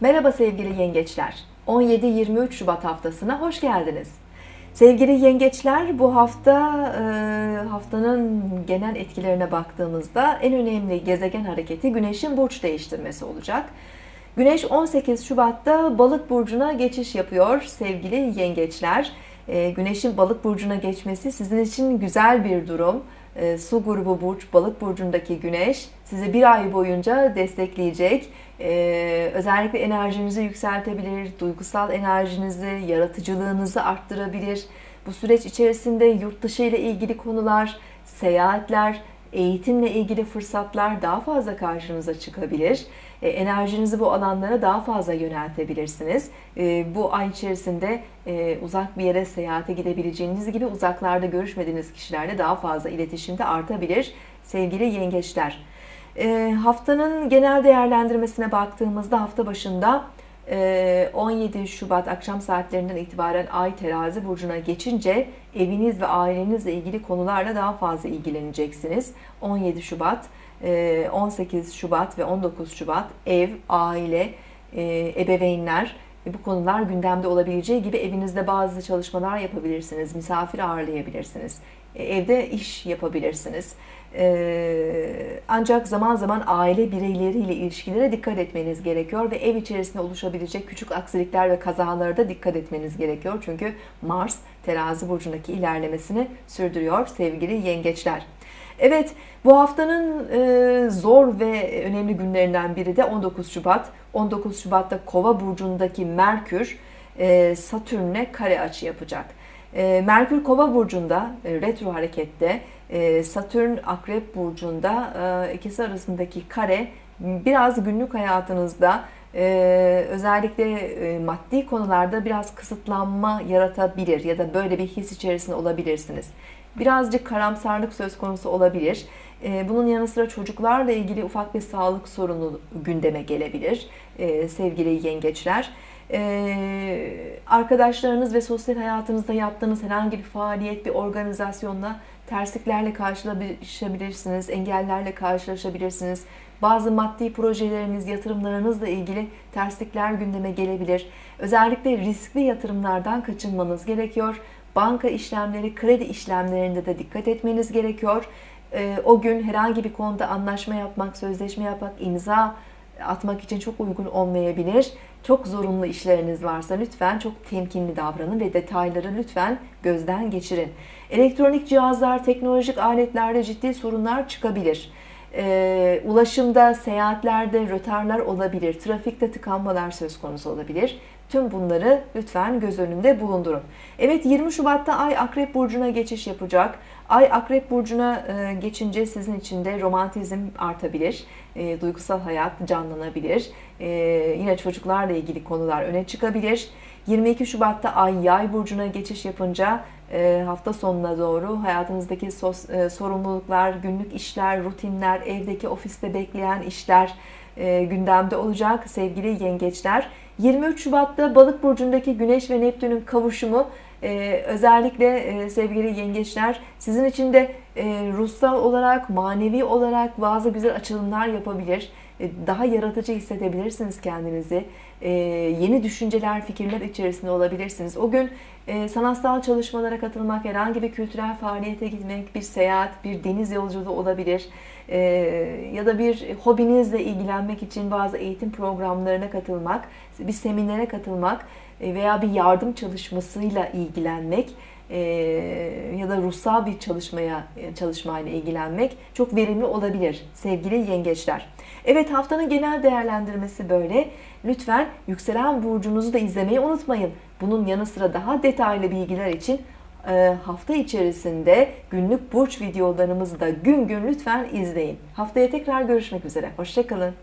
Merhaba sevgili yengeçler. 17-23 Şubat haftasına hoş geldiniz. Sevgili yengeçler bu hafta e, haftanın genel etkilerine baktığımızda en önemli gezegen hareketi Güneş'in burç değiştirmesi olacak. Güneş 18 Şubat'ta Balık burcuna geçiş yapıyor sevgili yengeçler. E, Güneş'in Balık burcuna geçmesi sizin için güzel bir durum. E, su grubu burç, balık burcundaki güneş sizi bir ay boyunca destekleyecek. E, özellikle enerjinizi yükseltebilir, duygusal enerjinizi, yaratıcılığınızı arttırabilir. Bu süreç içerisinde yurt dışı ile ilgili konular, seyahatler, eğitimle ilgili fırsatlar daha fazla karşınıza çıkabilir. E, enerjinizi bu alanlara daha fazla yöneltebilirsiniz. E, bu ay içerisinde e, uzak bir yere seyahate gidebileceğiniz gibi uzaklarda görüşmediğiniz kişilerle daha fazla iletişimde artabilir sevgili yengeçler. Haftanın genel değerlendirmesine baktığımızda hafta başında 17 Şubat akşam saatlerinden itibaren Ay terazi burcuna geçince eviniz ve ailenizle ilgili konularla daha fazla ilgileneceksiniz. 17 Şubat 18 ee, Şubat ve 19 Şubat ev, aile, e, ebeveynler bu konular gündemde olabileceği gibi evinizde bazı çalışmalar yapabilirsiniz, misafir ağırlayabilirsiniz, e, evde iş yapabilirsiniz. Ee, ancak zaman zaman aile bireyleriyle ilişkilere dikkat etmeniz gerekiyor ve ev içerisinde oluşabilecek küçük aksilikler ve kazalara da dikkat etmeniz gerekiyor. Çünkü Mars terazi burcundaki ilerlemesini sürdürüyor sevgili yengeçler. Evet, bu haftanın e, zor ve önemli günlerinden biri de 19 Şubat. 19 Şubat'ta Kova burcundaki Merkür e, Satürn'e kare açı yapacak. E, Merkür Kova burcunda retro harekette, Satürn Akrep burcunda ikisi arasındaki kare biraz günlük hayatınızda özellikle maddi konularda biraz kısıtlanma yaratabilir ya da böyle bir his içerisinde olabilirsiniz birazcık karamsarlık söz konusu olabilir. Ee, bunun yanı sıra çocuklarla ilgili ufak bir sağlık sorunu gündeme gelebilir ee, sevgili yengeçler. Ee, arkadaşlarınız ve sosyal hayatınızda yaptığınız herhangi bir faaliyet, bir organizasyonla tersliklerle karşılaşabilirsiniz, engellerle karşılaşabilirsiniz. Bazı maddi projeleriniz, yatırımlarınızla ilgili terslikler gündeme gelebilir. Özellikle riskli yatırımlardan kaçınmanız gerekiyor banka işlemleri, kredi işlemlerinde de dikkat etmeniz gerekiyor. Ee, o gün herhangi bir konuda anlaşma yapmak, sözleşme yapmak, imza atmak için çok uygun olmayabilir. Çok zorunlu işleriniz varsa lütfen çok temkinli davranın ve detayları lütfen gözden geçirin. Elektronik cihazlar, teknolojik aletlerde ciddi sorunlar çıkabilir. Ee, ulaşımda, seyahatlerde rötarlar olabilir, trafikte tıkanmalar söz konusu olabilir. Tüm bunları lütfen göz önünde bulundurun. Evet 20 Şubat'ta Ay Akrep Burcu'na geçiş yapacak. Ay Akrep Burcu'na e, geçince sizin için de romantizm artabilir. E, duygusal hayat canlanabilir. E, yine çocuklarla ilgili konular öne çıkabilir. 22 Şubat'ta Ay Yay Burcu'na geçiş yapınca hafta sonuna doğru hayatınızdaki sorumluluklar, günlük işler, rutinler, evdeki ofiste bekleyen işler gündemde olacak sevgili yengeçler. 23 Şubat'ta Balık burcundaki Güneş ve Neptün'ün kavuşumu e, özellikle e, sevgili yengeçler sizin için de e, ruhsal olarak, manevi olarak bazı güzel açılımlar yapabilir. E, daha yaratıcı hissedebilirsiniz kendinizi. E, yeni düşünceler, fikirler içerisinde olabilirsiniz. O gün e, sanatsal çalışmalara katılmak, herhangi bir kültürel faaliyete gitmek, bir seyahat, bir deniz yolculuğu olabilir. Ya da bir hobinizle ilgilenmek için bazı eğitim programlarına katılmak, bir seminere katılmak veya bir yardım çalışmasıyla ilgilenmek ya da ruhsal bir çalışmaya çalışmayla ilgilenmek çok verimli olabilir sevgili yengeçler. Evet haftanın genel değerlendirmesi böyle. Lütfen yükselen burcunuzu da izlemeyi unutmayın. Bunun yanı sıra daha detaylı bilgiler için e, hafta içerisinde günlük burç videolarımızı da gün gün lütfen izleyin. Haftaya tekrar görüşmek üzere. Hoşçakalın.